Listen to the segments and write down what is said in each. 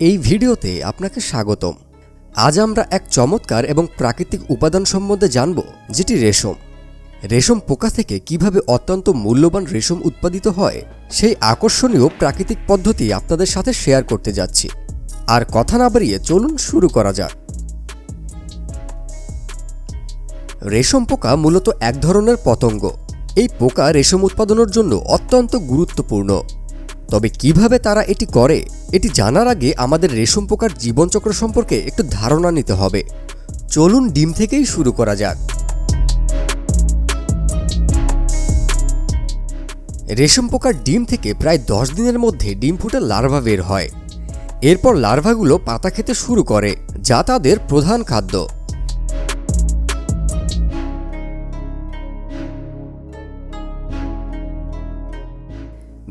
এই ভিডিওতে আপনাকে স্বাগতম। আজ আমরা এক চমৎকার এবং প্রাকৃতিক উপাদান সম্বন্ধে জানব, যেটি রেশম। রেশম পোকা থেকে কীভাবে অত্যন্ত মূল্যবান রেশম উৎপাদিত হয়, সেই আকর্ষণীয় প্রাকৃতিক পদ্ধতি আপনাদের সাথে শেয়ার করতে যাচ্ছি। আর কথা না বাড়িয়ে চলুন শুরু করা যাক। রেশম পোকা মূলত এক ধরনের পতঙ্গ। এই পোকা রেশম উৎপাদনের জন্য অত্যন্ত গুরুত্বপূর্ণ। তবে কীভাবে তারা এটি করে, এটি জানার আগে আমাদের রেশম পোকার জীবনচক্র সম্পর্কে একটু ধারণা নিতে হবে। চলুন ডিম থেকেই শুরু করা যাক। রেশম পোকার ডিম থেকে প্রায় দশ দিনের মধ্যে ডিম ফুটে লার্ভা বের হয়। এরপর লার্ভাগুলো পাতা খেতে শুরু করে, যা তাদের প্রধান খাদ্য।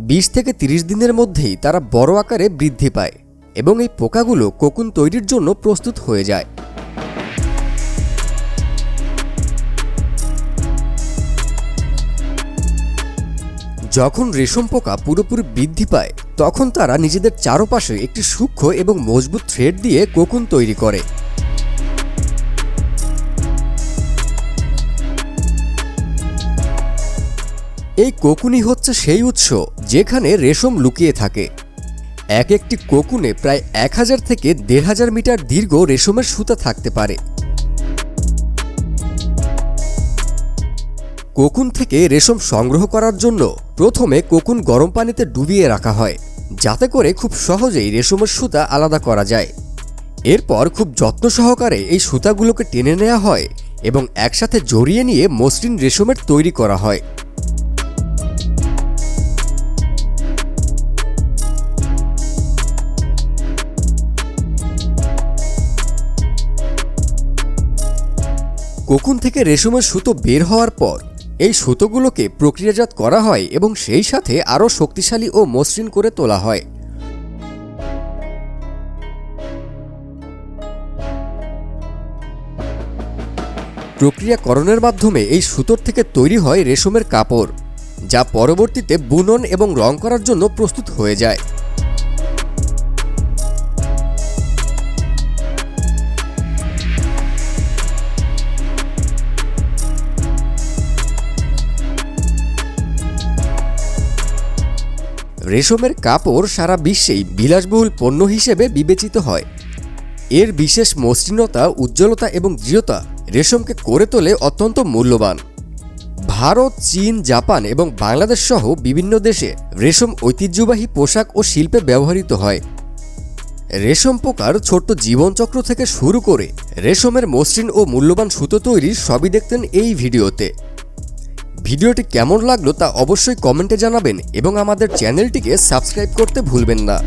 বিশ থেকে তিরিশ দিনের মধ্যেই তারা বড় আকারে বৃদ্ধি পায় এবং এই পোকাগুলো কোকুন তৈরির জন্য প্রস্তুত হয়ে যায়। যখন রেশম পোকা পুরোপুরি বৃদ্ধি পায়, তখন তারা নিজেদের চারপাশে একটি সূক্ষ্ম এবং মজবুত থ্রেড দিয়ে কোকুন তৈরি করে। এই কোকুনই হচ্ছে সেই উৎস যেখানে রেশম লুকিয়ে থাকে। এক একটি কোকুনে প্রায় এক হাজার থেকে দেড় হাজার মিটার দীর্ঘ রেশমের সুতা থাকতে পারে। কোকুন থেকে রেশম সংগ্রহ করার জন্য প্রথমে কোকুন গরম পানিতে ডুবিয়ে রাখা হয়, যাতে করে খুব সহজেই রেশমের সুতা আলাদা করা যায়। এরপর খুব যত্ন সহকারে এই সুতাগুলোকে টেনে নেওয়া হয় এবং একসাথে জড়িয়ে নিয়ে মসৃণ রেশমের তৈরি করা হয়। কোকুন থেকে রেশমের সুতো বের হওয়ার পর এই সুতোগুলোকে প্রক্রিয়াজাত করা হয় এবং সেই সাথে আরও শক্তিশালী ও মসৃণ করে তোলা হয়। প্রক্রিয়াকরণের মাধ্যমে এই সুতোর থেকে তৈরি হয় রেশমের কাপড়, যা পরবর্তীতে বুনন এবং রং করার জন্য প্রস্তুত হয়ে যায়। রেশমের কাপড় সারা বিশ্বেই বিলাসবহুল পণ্য হিসেবে বিবেচিত হয়। এর বিশেষ মসৃণতা, উজ্জ্বলতা এবং দৃঢ়তা রেশমকে করে তোলে অত্যন্ত মূল্যবান। ভারত, চীন, জাপান এবং বাংলাদেশ সহ বিভিন্ন দেশে রেশম ঐতিহ্যবাহী পোশাক ও শিল্পে ব্যবহৃত হয়। রেশম পোকার ছোট্ট জীবনচক্র থেকে শুরু করে রেশমের মসৃণ ও মূল্যবান সুতো তৈরির সবই দেখতেন এই ভিডিওতে। ভিডিওটি কেমন লাগল তা অবশ্যই কমেন্টে জানাবেন এবং আমাদের চ্যানেলটিকে সাবস্ক্রাইব করতে ভুলবেন না।